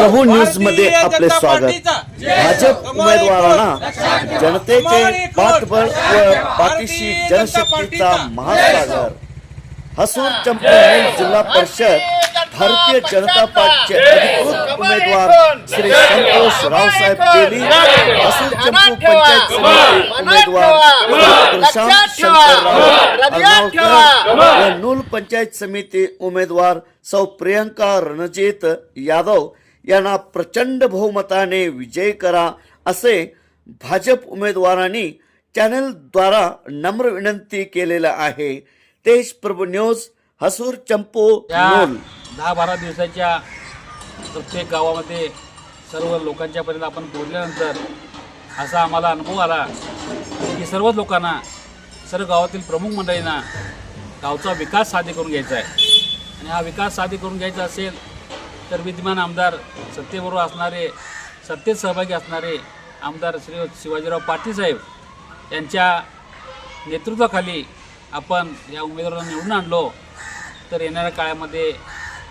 प्रभू न्यूजमध्ये आपले स्वागत. भाजप उमेदवारांना जनतेचे पाठबळ व पाठीशी जनशक्तीचा महासागर. हसूर चंपू जिल्हा परिषद भारतीय जनता पार्टीचे अधिकृत उमेदवार श्री संतोष रावसाहेब तेली हसूर चंपू पंचायत समिती उमेदवार प्रशांत शंकरराव व नूल पंचायत समिती उमेदवार सौ प्रियंका रणजित यादव यांना प्रचंड बहुमताने विजयी करा असे भाजप उमेदवारांनी चॅनलद्वारा नम्र विनंती केलेलं आहे. तेज प्रभू न्यूज हसूर चंपू दहा बारा दिवसाच्या प्रत्येक गावामध्ये सर्व लोकांच्या पर्यंत आपण पोहोचल्यानंतर असा आम्हाला अनुभव आला की सर्वच लोकांना सर्व गावातील प्रमुख मंडळींना गावचा विकास साध्य करून घ्यायचा आहे. आणि हा विकास साध्य करून घ्यायचा असेल तर विद्यमान आमदार सत्तेबरोबर असणारे सत्तेत सहभागी असणारे आमदार श्री शिवाजीराव पाटील साहेब यांच्या नेतृत्वाखाली आपण या उमेदवाराला निवडून आणलो. तर येणाऱ्या काळामध्ये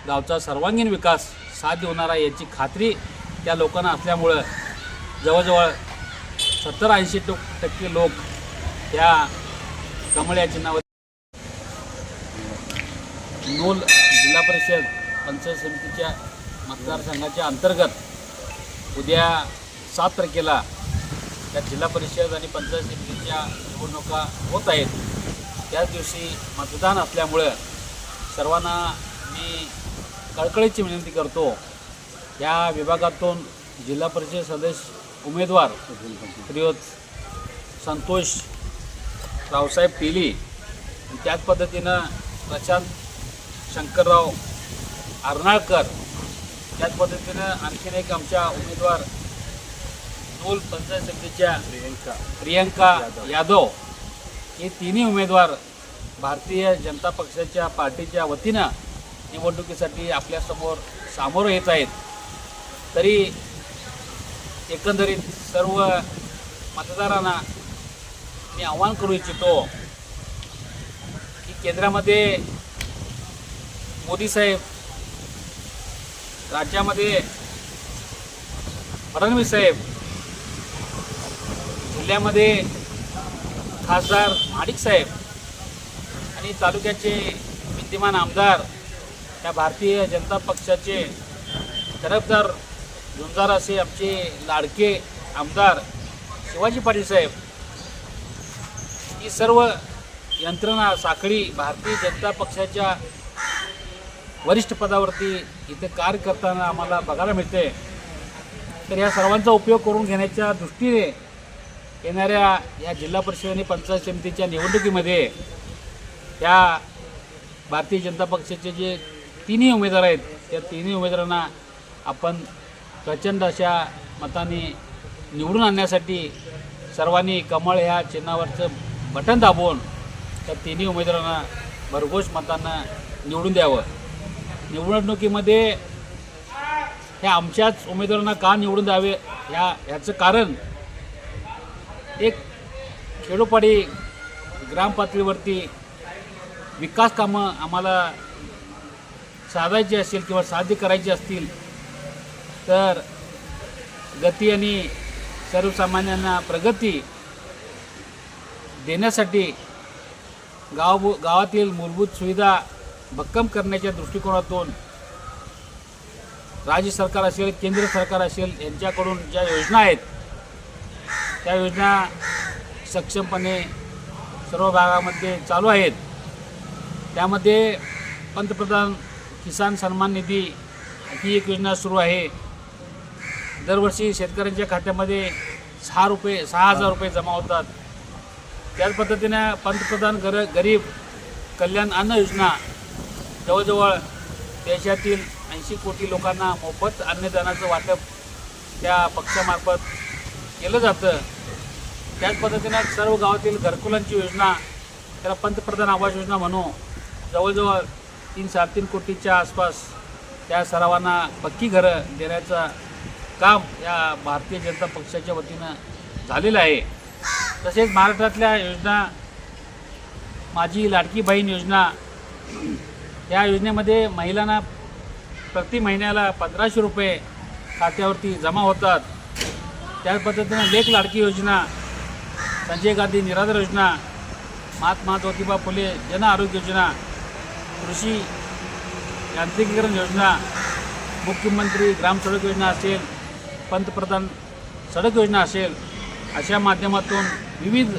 गावचा सर्वांगीण विकास साध्य होणार आहे याची खात्री त्या लोकांना असल्यामुळं जवळजवळ सत्तर ऐंशी टो टक्के लोक या कमळ या चिन्हावर नूल जिल्हा परिषद पंचायत समितीच्या मतदारसंघाच्या अंतर्गत उद्या सात तारखेला त्या जिल्हा परिषद आणि पंचायत समितीच्या निवडणुका होत आहेत. त्याच दिवशी मतदान असल्यामुळं सर्वांना मी कळकळीची विनंती करतो या विभागातून जिल्हा परिषद सदस्य उमेदवार श्रीयुत संतोष रावसाहेब पेली त्याच पद्धतीनं प्रशांत शंकरराव अर्नाळकर. त्याच पद्धतीनं आणखीन एक आमच्या उमेदवार नूल पंचायत समितीच्या प्रियंका. प्रियंका यादव. हे तिन्ही उमेदवार भारतीय जनता पक्षाच्या पार्टीच्या वतीनं निवडणुकीसाठी आपल्यासमोर सामोरं येत आहेत. तरी एकंदरीत सर्व मतदारांना मी आव्हान करू इच्छितो की केंद्रामध्ये मोदी साहेब राज्यामध्ये फडणवीस साहेब जिल्ह्यामध्ये खासदार माडिक साहेब आणि तालुक्याचे विद्यमान आमदार त्या भारतीय जनता पक्षाचे तरफदार झुंजार असे आमचे लाडके आमदार शिवाजी पाटील साहेब. ही सर्व यंत्रणा साखळी भारतीय जनता पक्षाच्या वरिष्ठ पदावरती इथे कार्य करताना आम्हाला बघायला मिळते. तर या सर्वांचा उपयोग करून घेण्याच्या दृष्टीने येणाऱ्या या जिल्हा परिषद आणि पंचायत समितीच्या निवडणुकीमध्ये या भारतीय जनता पक्षाचे जे तिन्ही उमेदवार आहेत त्या तिन्ही उमेदवारांना आपण प्रचंड अशा मताने निवडून आणण्यासाठी सर्वांनी कमळ ह्या चिन्हावरचं बटन दाबवून त्या तिन्ही उमेदवारांना भरघोष मतांना निवडून द्यावं. निवडणुकीमध्ये ह्या आमच्याच उमेदवारांना का निवडून द्यावे ह्या ह्याचं कारण एक खेडोपाडी ग्रामपातळीवरती विकास कामं आम्हाला साधायची असेल किंवा साध्य करायची असतील तर गती आणि सर्वसामान्यांना प्रगती देण्यासाठी गाव गावातील मूलभूत सुविधा भक्कम करण्याच्या दृष्टिकोनातून राज्य सरकार असेल केंद्र सरकार असेल यांच्याकडून ज्या योजना आहेत त्या योजना सक्षमपणे सर्व भागामध्ये चालू आहेत. त्यामध्ये पंतप्रधान किसान सन्मान निधी ही एक योजना सुरू आहे. दरवर्षी शेतकऱ्यांच्या खात्यामध्ये सहा रुपये सहा हजार रुपये जमा होतात. त्याच पद्धतीनं पंतप्रधान गर गरीब कल्याण अन्न योजना जवळजवळ देशातील ऐंशी कोटी लोकांना मोफत अन्नदानाचं वाटप त्या पक्षामार्फत केलं जातं. त्याच पद्धतीनं सर्व गावातील घरकुलांची योजना त्याला पंतप्रधान आवास योजना म्हणू जवळजवळ तीन साडेतीन कोटीच्या आसपास त्या सर्वांना पक्की घरं देण्याचं काम या भारतीय जनता पक्षाच्या वतीनं झालेलं आहे. तसेच महाराष्ट्रातल्या योजना माझी लाडकी बहीण योजना या योजनेमध्ये महिलांना प्रति महिन्याला पंधराशे रुपये खात्यावरती जमा होतात. त्या पद्धतीनं लेख लाडकी योजना संजय गांधी निराधार योजना महात्मा ज्योतिबा फुले जन आरोग्य योजना कृषी यांत्रिकीकरण योजना मुख्यमंत्री ग्राम सडक योजना असेल पंतप्रधान सडक योजना असेल अशा माध्यमातून विविध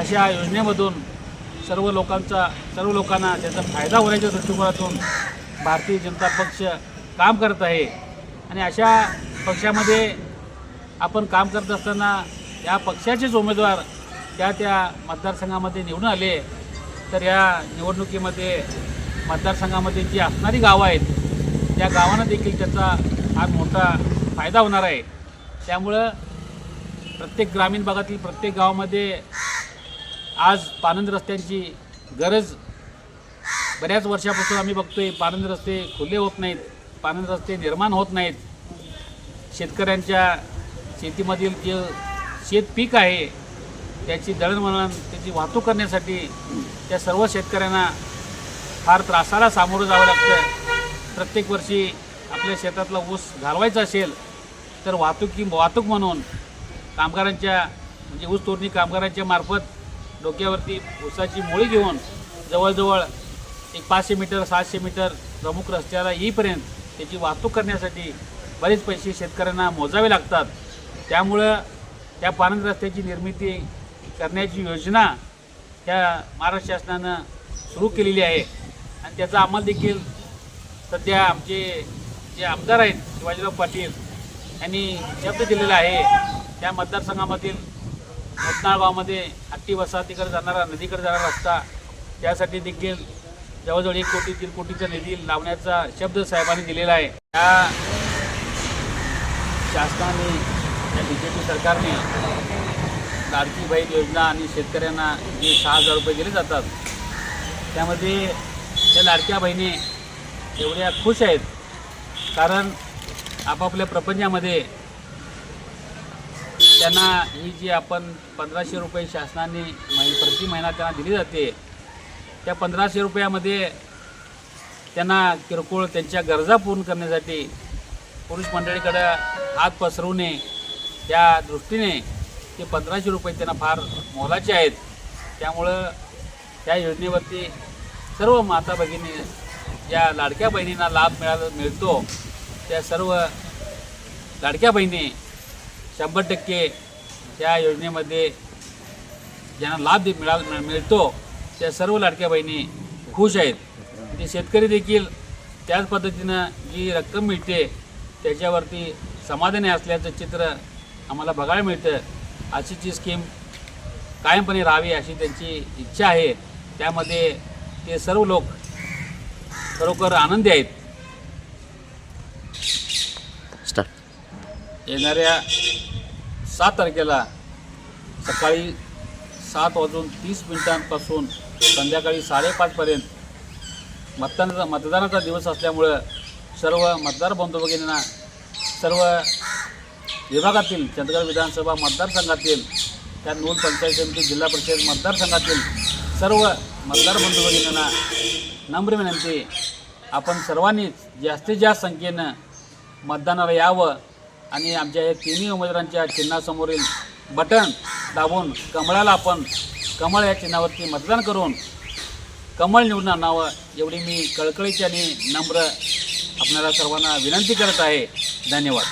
अशा योजनेमधून सर्व लोकांचा सर्व लोकांना त्याचा फायदा होण्याच्या दृष्टिकोनातून भारतीय जनता पक्ष काम करत आहे. आणि अशा पक्षामध्ये आपण काम करत असताना या पक्षाचेच उमेदवार त्या त्या मतदारसंघामध्ये निवडून आले. तर या निवडणुकीमध्ये मतदारसंघामध्ये जी असणारी गावं आहेत त्या गावांना देखील त्याचा फार मोठा फायदा होणार आहे. त्यामुळं प्रत्येक ग्रामीण भागातील प्रत्येक गावामध्ये आज पानंद रस्त्यांची गरज बऱ्याच वर्षापासून आम्ही बघतोय. पानंद रस्ते खुले होत नाहीत. पानंद रस्ते निर्माण होत नाहीत. शेतकऱ्यांच्या शेतीमधील जे शेत पीक आहे त्याची दळणवळण त्याची वाहतूक करण्यासाठी त्या सर्व शेतकऱ्यांना फार त्रासाला सामोरं जावं लागतं. प्रत्येक वर्षी आपल्या शेतातला ऊस घालवायचा असेल तर वाहतुकी वाहतूक म्हणून कामगारांच्या म्हणजे ऊस तोडणी कामगारांच्या मार्फत डोक्यावरती ऊसाची मुळी घेऊन जवळजवळ एक पाचशे मीटर सहाशे मीटर प्रमुख रस्त्याला येईपर्यंत त्याची वाहतूक करण्यासाठी बरेच पैसे शेतकऱ्यांना मोजावे लागतात. त्यामुळं त्या पानंद रस्त्याची निर्मिती करण्याची योजना त्या महाराष्ट्र शासनानं सुरू केलेली आहे. आणि त्याचा अंमल देखील सध्या आमचे जे आमदार आहेत शिवाजीराव पाटील यांनी शब्द दिलेला आहे. त्या मतदारसंघामधील मोतनाळ गावामध्ये हट्टी वसाहतीकडे जाणारा नदीकडे जाणारा रस्ता त्यासाठी देखील जवळजवळ एक कोटी तीन कोटीचा निधी लावण्याचा शब्द साहेबांनी दिलेला आहे. त्या शासनाने या बी जे पी सरकारने लाडकी बहीण योजना आणि शेतकऱ्यांना जे सहा हजार रुपये दिले जातात त्यामध्ये त्या लाडक्या बहिणी एवढ्या खुश आहेत. कारण आपापल्या प्रपंचामध्ये त्यांना ही जी आपण पंधराशे रुपये शासनाने महि प्रति महिना त्यांना दिली जाते त्या पंधराशे रुपयामध्ये त्यांना किरकोळ त्यांच्या गरजा पूर्ण करण्यासाठी पुरुष मंडळीकडं हात पसरवू नये त्या दृष्टीने ते पंधराशे रुपये त्यांना फार मोलाचे आहेत. त्यामुळं त्या योजनेवरती सर्व माता भगिनी ज्या लाडक्या बहिणींना लाभ मिळाला मिळतो त्या सर्व लाडक्या बहिणी शंभर टक्के त्या योजनेमध्ये ज्यांना लाभ मिळा मिळ- मिळतो त्या सर्व लाडक्या बहिणी खुश आहेत. ते शेतकरी देखील त्याच पद्धतीनं जी रक्कम मिळते त्याच्यावरती समाधानी असल्याचं चित्र आम्हाला बघायला मिळतं. अशी जी स्कीम कायमपणे राहावी अशी त्यांची इच्छा आहे. त्यामध्ये ते सर्व लोक खरोखर आनंदी आहेत. येणाऱ्या सात तारखेला सकाळी सात वाजून तीस मिनिटांपासून संध्याकाळी साडेपाचपर्यंत मतदानाचा मतदानाचा दिवस असल्यामुळं सर्व मतदार बंधू भगिनींना सर्व विभागातील चंद्रगड विधानसभा मतदारसंघातील त्या नूल पंचायत समिती जिल्हा परिषद मतदारसंघातील सर्व मतदार बंधू भगिनींना नम्र विनंती. आपण सर्वांनीच जास्तीत जास्त संख्येनं मतदानाला यावं. आणि आमच्या या तिन्ही उमेदवारांच्या चिन्हासमोरील बटन दाबून कमळाला आपण कमळ या चिन्हावरती मतदान करून कमळ निवडून आणावं एवढी मी कळकळीची आणि नम्र आपणाला सर्वांना विनंती करत आहे. धन्यवाद.